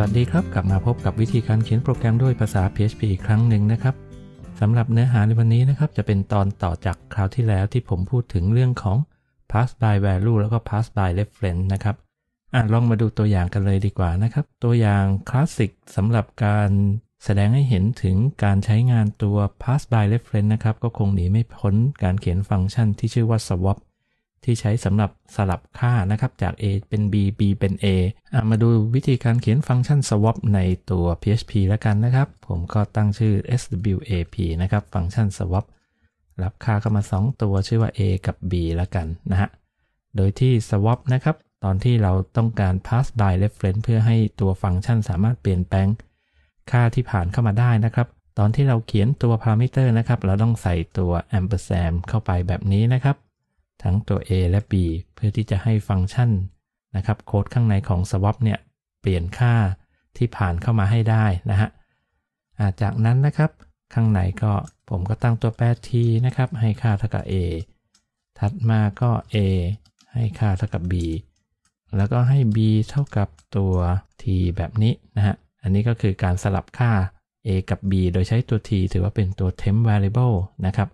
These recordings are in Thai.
วัสดีครับ กลับมาพบกับวิธีการเขียนโปรแกรมด้วยภาษา PHP อีกครั้งหนึ่งนะครับสำหรับเนื้อหาในวันนี้นะครับจะเป็นตอนต่อจากคราวที่แล้วที่ผมพูดถึงเรื่องของ pass by value แล้วก็ pass by reference นะครับอะลองมาดูตัวอย่างกันเลยดีกว่านะครับ ตัวอย่างคลาสสิกสำหรับการแสดงให้เห็นถึงการใช้งานตัว pass by reference นะครับก็คงหนีไม่พ้นการเขียนฟังก์ชันที่ชื่อว่า swap ที่ใช้สำหรับสลับค่านะครับจาก a เป็น b b เป็น a อะมาดูวิธีการเขียนฟังก์ชัน swap ในตัว php แล้วกันนะครับ ผมก็ตั้งชื่อ swap นะครับฟังก์ชัน swap รับค่าเข้ามา 2 ตัวชื่อว่า a กับ b แล้วกันนะฮะโดยที่ swap นะครับ ตอนที่เราต้องการ pass by reference เพื่อให้ตัวฟังก์ชันสามารถเปลี่ยนแปลง ค่าที่ผ่านเข้ามาได้นะครับ ตอนที่เราเขียนตัว parameter นะครับ เราต้องใส่ตัว ampersand เข้าไปแบบนี้นะครับ ทั้งตัว a และ b เพื่อที่จะให้ฟังก์ชันนะครับโค้ดข้างในของ swap เนี่ยเปลี่ยนค่าที่ผ่านเข้ามาให้ได้นะฮะจากนั้นนะครับข้างในก็ผมก็ตั้งตัวแปร t นะครับ ให้ค่าเท่ากับ a ถัดมาก็ a ให้ค่าเท่ากับ b แล้วก็ให้ b เท่ากับตัว t แบบนี้นะฮะ อันนี้ก็คือการสลับค่า a กับ b โดยใช้ตัว t ถือว่าเป็นตัว temp variable นะครับ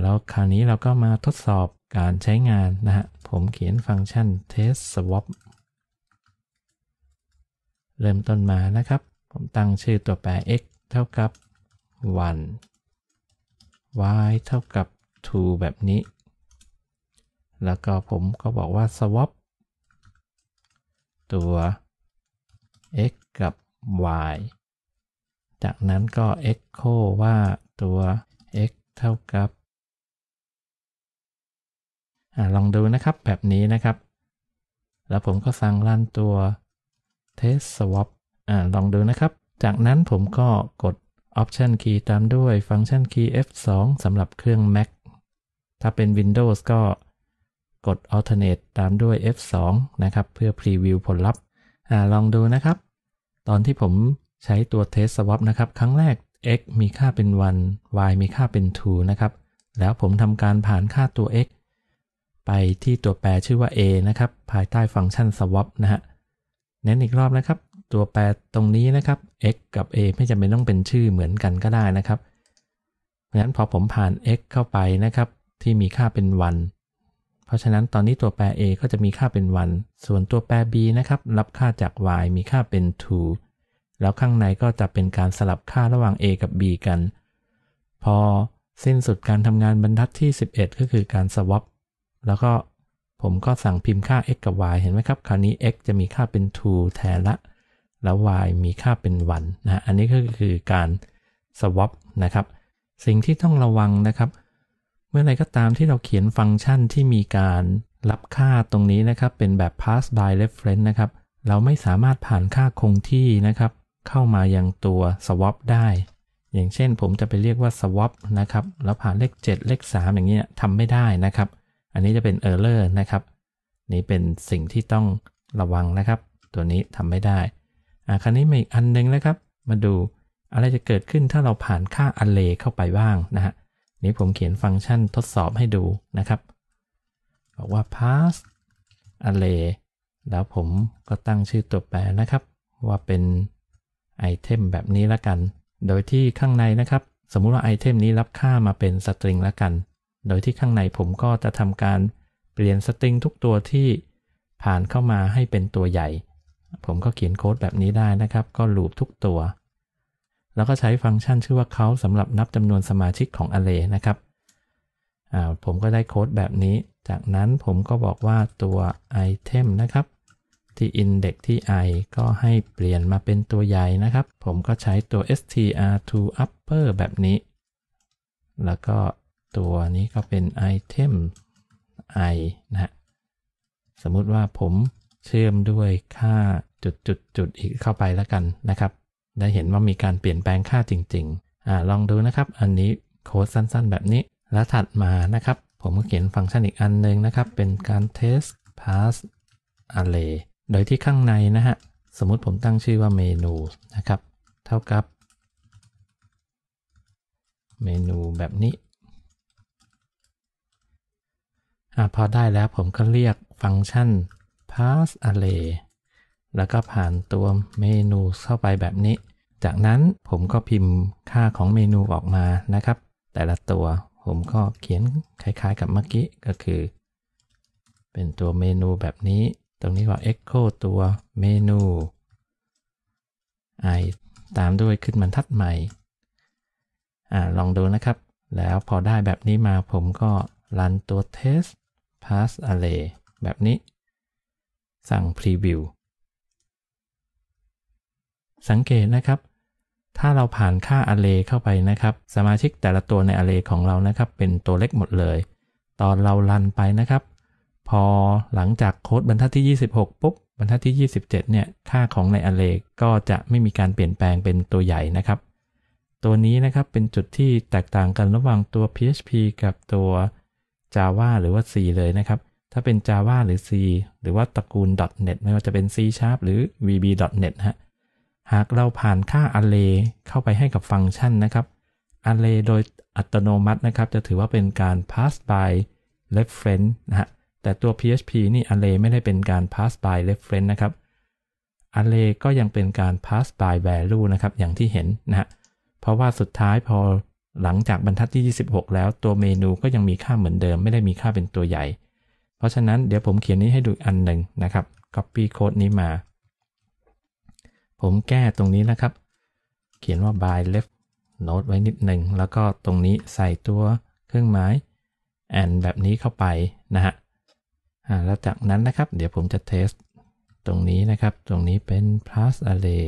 แล้วคราวนี้เราก็มาทดสอบการใช้งานนะฮะ ผมเขียนฟังก์ชัน test swap เริ่มต้นมานะครับ ผมตั้งชื่อตัวแปร x เท่ากับ 1 y เท่ากับ 2 แบบนี้ แล้วก็ผมก็บอกว่า swap ตัว x กับ y จากนั้นก็ echo ว่าตัว x เท่ากับอลองดูนะครับ แบบนี้นะครับ แล้วผมก็สั่งรันตัว test swap อ่าลองดูนะครับ จากนั้นผมก็กด option key ตามด้วยฟังก์ชัน key F2 สำหรับเครื่อง Mac ถ้าเป็น Windows ก็กด alternate ตามด้วย F2 นะครับ เพื่อ preview ผลลัพธ์อลองดูนะครับ ตอนที่ผมใช้ตัว test swap นะครับ ครั้งแรก x มีค่าเป็น 1 y มีค่าเป็น 2 นะครับ แล้วผมทำการผ่านค่าตัว x ไปที่ตัวแปรชื่อว่า a นะครับภายใต้ฟังก์ชัน swap นะฮะเน้นอีกรอบนะครับ ตัวแปรตรงนี้นะครับ x กับ a ไม่จำเป็นต้องเป็นชื่อเหมือนกันก็ได้นะครับเพราะฉะนั้นพอผมผ่าน x เข้าไปนะครับ ที่มีค่าเป็น 1 เพราะฉะนั้นตอนนี้ตัวแปร a ก็จะมีค่าเป็น 1 ส่วนตัวแปร b นะครับรับค่าจาก y มีค่าเป็น 2 แล้วข้างในก็จะเป็นการสลับค่าระหว่าง a กับ b กัน พอสิ้นสุดการทำงานบรรทัดที่ 11 ก็คือการ swap แล้วก็ผมก็สั่งพิมพ์ค่า x กับ y เห็นไหมครับ คราวนี้ x จะมีค่าเป็น2แทนละ แล้ว y มีค่าเป็น1นะอันนี้ก็คือการ swap นะครับ สิ่งที่ต้องระวังนะครับ เมื่อไรก็ตามที่เราเขียนฟังก์ชันที่มีการรับค่าตรงนี้นะครับ เป็นแบบ pass by reference นะครับ เราไม่สามารถผ่านค่าคงที่นะครับ เข้ามายังตัว swap ได้ อย่างเช่นผมจะไปเรียกว่า swap นะครับ แล้วผ่านเลข 7 เลข 3 อย่างนี้ยทำไม่ได้นะครับ อันนี้จะเป็น error นะครับ นี่เป็นสิ่งที่ต้องระวังนะครับ ตัวนี้ทำไม่ได้ อ่าคราวนี้มาอีกอันนึงนะครับ มาดูอะไรจะเกิดขึ้นถ้าเราผ่านค่า array เข้าไปบ้างนะฮะนี้ผมเขียนฟังก์ชันทดสอบให้ดูนะครับบอกว่า pass array แล้วผมก็ตั้งชื่อตัวแปรนะครับ ว่าเป็นไอเทมแบบนี้ละกัน โดยที่ข้างในนะครับ สมมุติว่าไอเทมนี้รับค่ามาเป็นสตริงละกัน โดยที่ข้างในผมก็จะทำการเปลี่ยนสตริงทุกตัวที่ผ่านเข้ามาให้เป็นตัวใหญ่ ผมก็เขียนโค้ดแบบนี้ได้นะครับ ก็ลูปทุกตัว แล้วก็ใช้ฟังก์ชันชื่อว่าเขาสำหรับนับจำนวนสมาชิกของ array นะครับ ผมก็ได้โค้ดแบบนี้ จากนั้นผมก็บอกว่าตัว item นะครับ ที่ index ที่ i ก็ให้เปลี่ยนมาเป็นตัวใหญ่นะครับ ผมก็ใช้ตัว str to upper แบบนี้ แล้วก็ ตัวนี้ก็เป็นไอเทม i นะฮะสมมุติว่าผมเชื่อมด้วยค่าจุดจุดจุดอีกเข้าไปแล้วกันนะครับ ได้เห็นว่ามีการเปลี่ยนแปลงค่าจริงๆอ่าลองดูนะครับ อันนี้โค้ดสั้นๆ แบบนี้ แล้วถัดมานะครับ ผมก็เขียนฟังก์ชันอีกอันหนึ่งนะครับ เป็นการ test pass array โดยที่ข้างในนะฮะ สมมุติผมตั้งชื่อว่าเมนูนะครับ เท่ากับ เมนูแบบนี้ อพอได้แล้วผมก็เรียกฟังก์ชัน pass array แล้วก็ผ่านตัวเมนูเข้าไปแบบนี้ จากนั้นผมก็พิมพ์ค่าของเมนูออกมานะครับ แต่ละตัวผมก็เขียนคล้ายๆกับเมื่อกี้ก็คือ เป็นตัวเมนูแบบนี้ ตรงนี้ว่า echo ตัวเมนู i ตามด้วยขึ้นบรรทัดใหม่อลองดูนะครับ แล้วพอได้แบบนี้มาผมก็รันตัว test pass array แบบนี้ สั่ง preview สังเกตนะครับ ถ้าเราผ่านค่า array เข้าไปนะครับ สมาชิกแต่ละตัวใน array ของเรานะครับ เป็นตัวเล็กหมดเลย ตอนเรารันไปนะครับ พอหลังจากโค้ดบรรทัดที่ 26 ปุ๊บบรรทัดที่ 27 เนี่ย ค่าของใน array ก็จะไม่มีการเปลี่ยนแปลงเป็นตัวใหญ่นะครับตัวนี้นะครับเป็นจุดที่แตกต่างกันระหว่างตัว PHP กับตัว Java หรือว่า C เลยนะครับ ถ้าเป็น Java หรือ C หรือว่าตระกูล .NET ไม่ว่าจะเป็น C Sharp หรือ VB.NET ฮะหากเราผ่านค่า array เข้าไปให้กับฟังก์ชันนะครับ array โดยอัตโนมัตินะครับจะถือว่าเป็นการ pass by reference นะฮะแต่ตัว PHP นี่ array ไม่ได้เป็นการ pass by reference นะครับ array ก็ยังเป็นการ pass by value นะครับ อย่างที่เห็นนะฮะเพราะว่าสุดท้ายพอ หลังจากบรรทัดที่ 26 แล้วตัวเมนูก็ยังมีค่าเหมือนเดิม ไม่ได้มีค่าเป็นตัวใหญ่ เพราะฉะนั้นเดี๋ยวผมเขียนนี้ให้ดูอันหนึ่งนะครับ copy code นี้มา ผมแก้ตรงนี้นะครับ เขียนว่า by left note ไว้นิดหนึ่ง แล้วก็ตรงนี้ใส่ตัวเครื่องหมาย and แบบนี้เข้าไปนะฮะแล้วจากนั้นนะครับ เดี๋ยวผมจะเทสตรงนี้นะครับ ตรงนี้เป็น plus array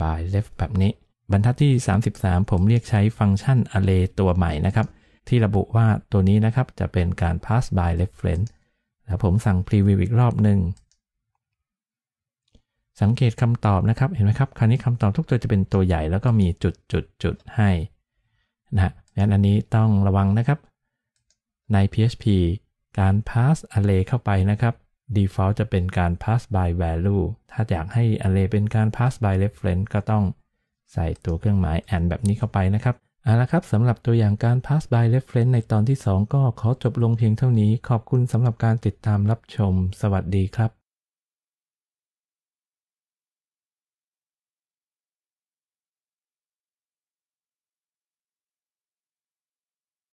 by left แบบนี้ บรรทัดที่ 33 ผมเรียกใช้ฟังก์ชัน array ตัวใหม่นะครับ ที่ระบุว่าตัวนี้นะครับจะเป็นการ pass by reference แล้วผมสั่ง preview อีกรอบหนึ่ง สังเกตคำตอบนะครับ เห็นไหมครับ คราวนี้คำตอบทุกตัวจะเป็นตัวใหญ่แล้วก็มีจุดจุดจุดให้นะฮะงั้นอันนี้ต้องระวังนะครับ ใน PHP การ pass array เข้าไปนะครับ default จะเป็นการ pass by value ถ้าอยากให้ array เป็นการ pass by reference ก็ต้อง ใส่ตัวเครื่องหมาย and แบบนี้เข้าไปนะครับเอาละครับสำหรับตัวอย่างการ pass by reference ในตอนที่ 2 ก็ขอจบลงเพียงเท่านี้ ขอบคุณสำหรับการติดตามรับชม สวัสดีครับ